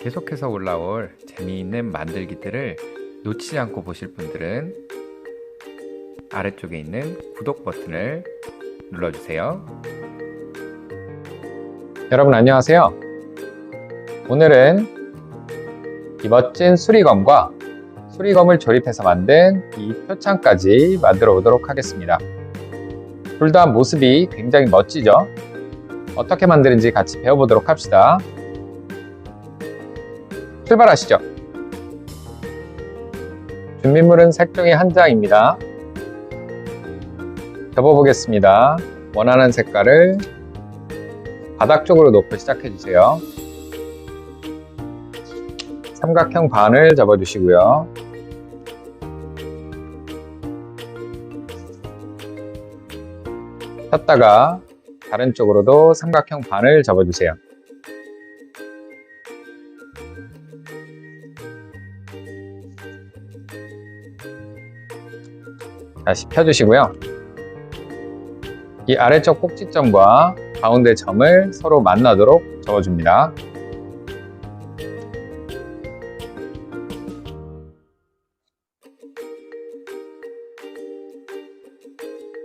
계속해서 올라올 재미있는 만들기들을 놓치지 않고 보실 분들은 아래쪽에 있는 구독 버튼을 눌러주세요. 여러분 안녕하세요. 오늘은 이 멋진 수리검과 수리검을 조립해서 만든 이 표창까지 만들어 보도록 하겠습니다. 둘 다 모습이 굉장히 멋지죠? 어떻게 만드는지 같이 배워보도록 합시다. 출발하시죠. 준비물은 색종이 한 장입니다. 접어보겠습니다. 원하는 색깔을 바닥 쪽으로 놓고 시작해 주세요. 삼각형 반을 접어주시고요. 폈다가 다른 쪽으로도 삼각형 반을 접어주세요. 다시 펴주시고요. 이 아래쪽 꼭지점과 가운데 점을 서로 만나도록 접어줍니다.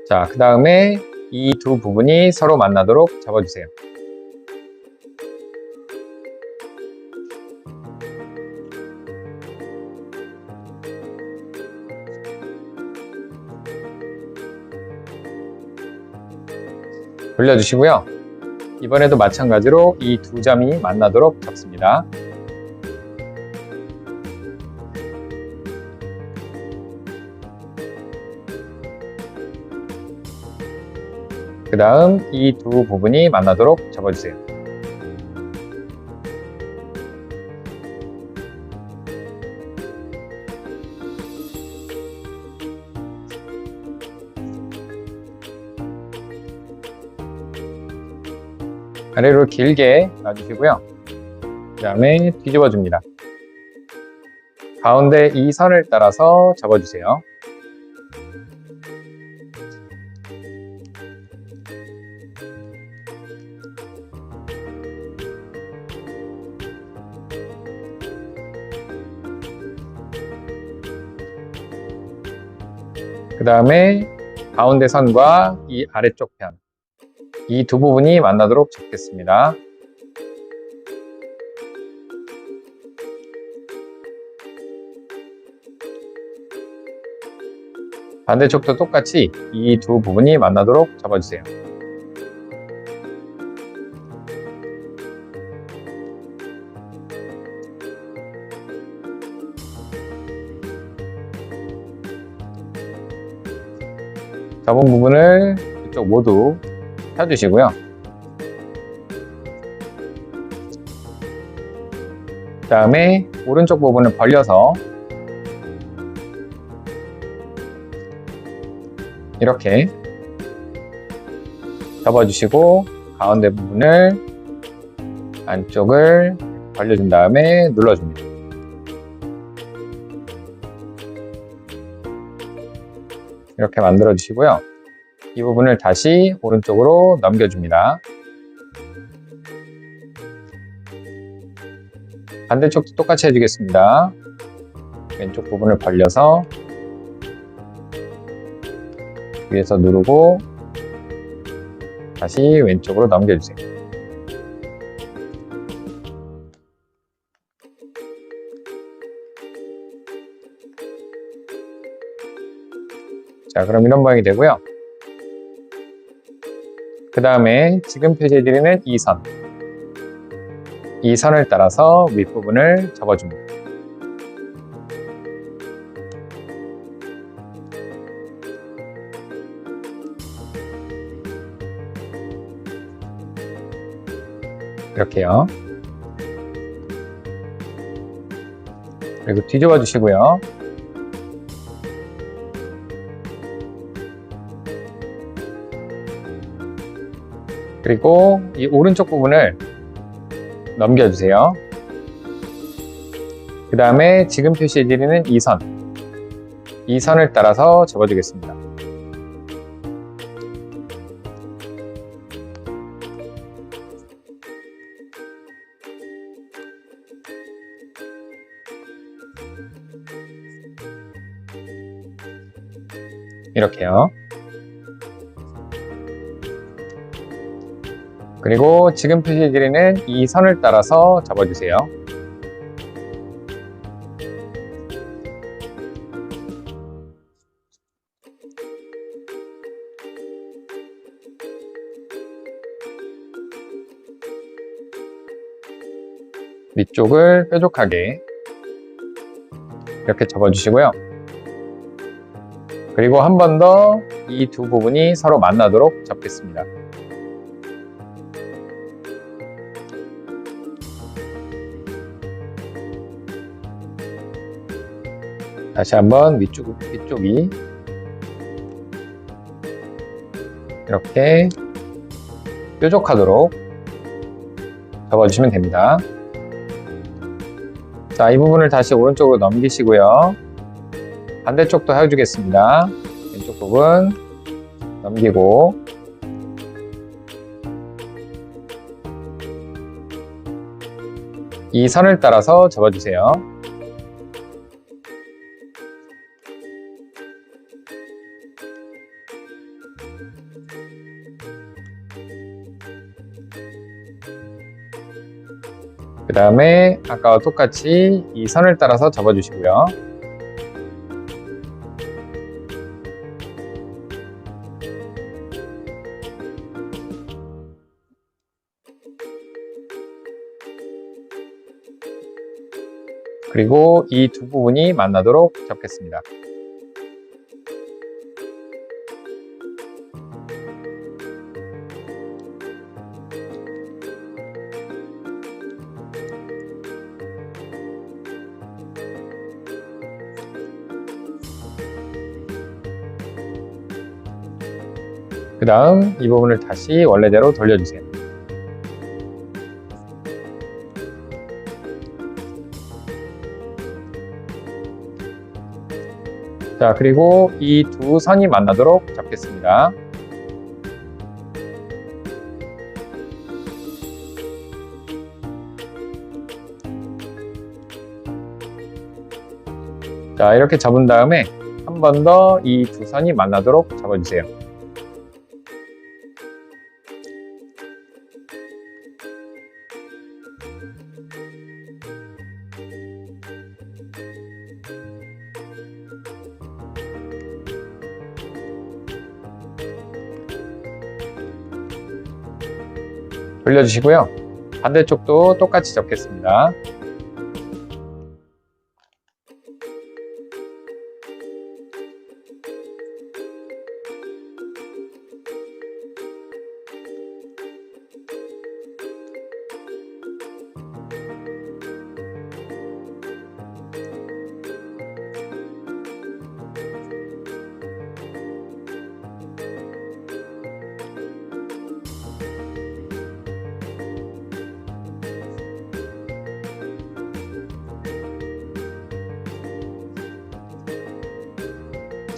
자, 그 다음에 이 두 부분이 서로 만나도록 접어주세요. 돌려주시고요. 이번에도 마찬가지로 이 두 점이 만나도록 접습니다. 그 다음 이 두 부분이 만나도록 접어주세요. 아래로 길게 놔주시고요. 그 다음에 뒤집어 줍니다. 가운데 이 선을 따라서 접어주세요. 그 다음에 가운데 선과 이 아래쪽 편, 이 두 부분이 만나도록 접겠습니다. 반대쪽도 똑같이 이 두 부분이 만나도록 접어주세요. 접은 부분을 이쪽 모두 펴주시고요. 그 다음에 오른쪽 부분을 벌려서 이렇게 접어주시고 가운데 부분을 안쪽을 벌려준 다음에 눌러줍니다. 이렇게 만들어 주시고요. 이 부분을 다시 오른쪽으로 넘겨줍니다. 반대쪽도 똑같이 해주겠습니다. 왼쪽 부분을 벌려서 위에서 누르고 다시 왼쪽으로 넘겨주세요. 자, 그럼 이런 모양이 되고요. 그 다음에 지금 표시해 드리는 이 선. 이 선을 따라서 윗부분을 접어줍니다. 이렇게요. 그리고 뒤집어 주시고요. 그리고 이 오른쪽 부분을 넘겨주세요. 그 다음에 지금 표시해 드리는 이 선, 이 선을 따라서 접어주겠습니다. 이렇게요. 그리고 지금 표시해드리는 이 선을 따라서 접어주세요. 위쪽을 뾰족하게 이렇게 접어주시고요. 그리고 한 번 더 이 두 부분이 서로 만나도록 접겠습니다. 다시 한번 위쪽, 위쪽이 이렇게 뾰족하도록 접어주시면 됩니다. 자, 이 부분을 다시 오른쪽으로 넘기시고요. 반대쪽도 해주겠습니다. 왼쪽 부분 넘기고 이 선을 따라서 접어주세요. 그 다음에 아까와 똑같이 이 선을 따라서 접어주시고요. 그리고 이 두 부분이 만나도록 접겠습니다. 그 다음 이 부분을 다시 원래대로 돌려주세요. 자, 그리고 이 두 선이 만나도록 잡겠습니다. 자, 이렇게 잡은 다음에 한 번 더 이 두 선이 만나도록 잡아주세요. 돌려주시고요. 반대쪽도 똑같이 접겠습니다.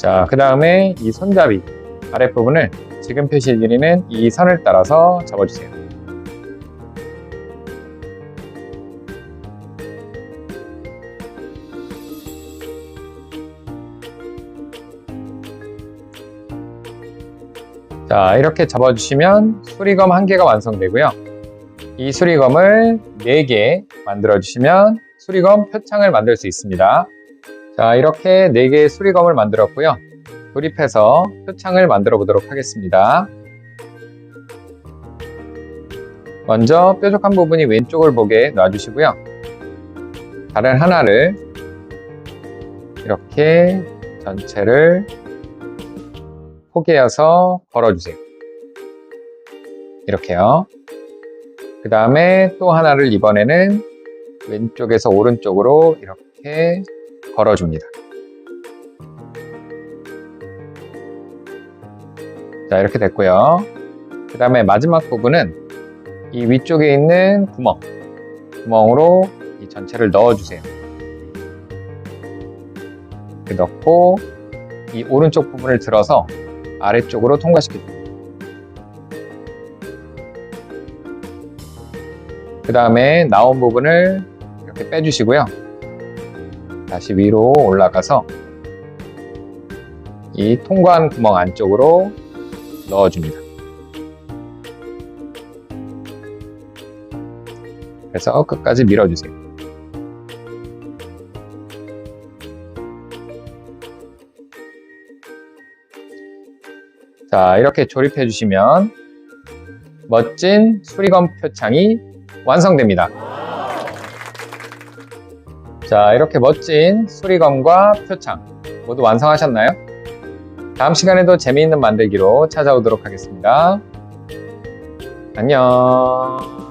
자, 그 다음에 이 손잡이 아랫부분을 지금 표시해드리는 이 선을 따라서 접어주세요. 자, 이렇게 접어주시면 수리검 한 개가 완성되고요. 이 수리검을 4개 만들어주시면 수리검 표창을 만들 수 있습니다. 자, 이렇게 4개의 수리검을 만들었고요. 조립해서 표창을 만들어 보도록 하겠습니다. 먼저 뾰족한 부분이 왼쪽을 보게 놔주시고요. 다른 하나를 이렇게 전체를 포개어서 걸어주세요. 이렇게요. 그 다음에 또 하나를 이번에는 왼쪽에서 오른쪽으로 이렇게 걸어줍니다. 자, 이렇게 됐고요. 그 다음에 마지막 부분은 이 위쪽에 있는 구멍, 구멍으로 이 전체를 넣어주세요. 넣고 이 오른쪽 부분을 들어서 아래쪽으로 통과시켜줍니다. 그 다음에 나온 부분을 이렇게 빼주시고요. 다시 위로 올라가서 이 통과한 구멍 안쪽으로 넣어줍니다. 그래서 끝까지 밀어주세요. 자, 이렇게 조립해 주시면 멋진 수리검 표창이 완성됩니다. 자, 이렇게 멋진 수리검과 표창 모두 완성하셨나요? 다음 시간에도 재미있는 만들기로 찾아오도록 하겠습니다. 안녕.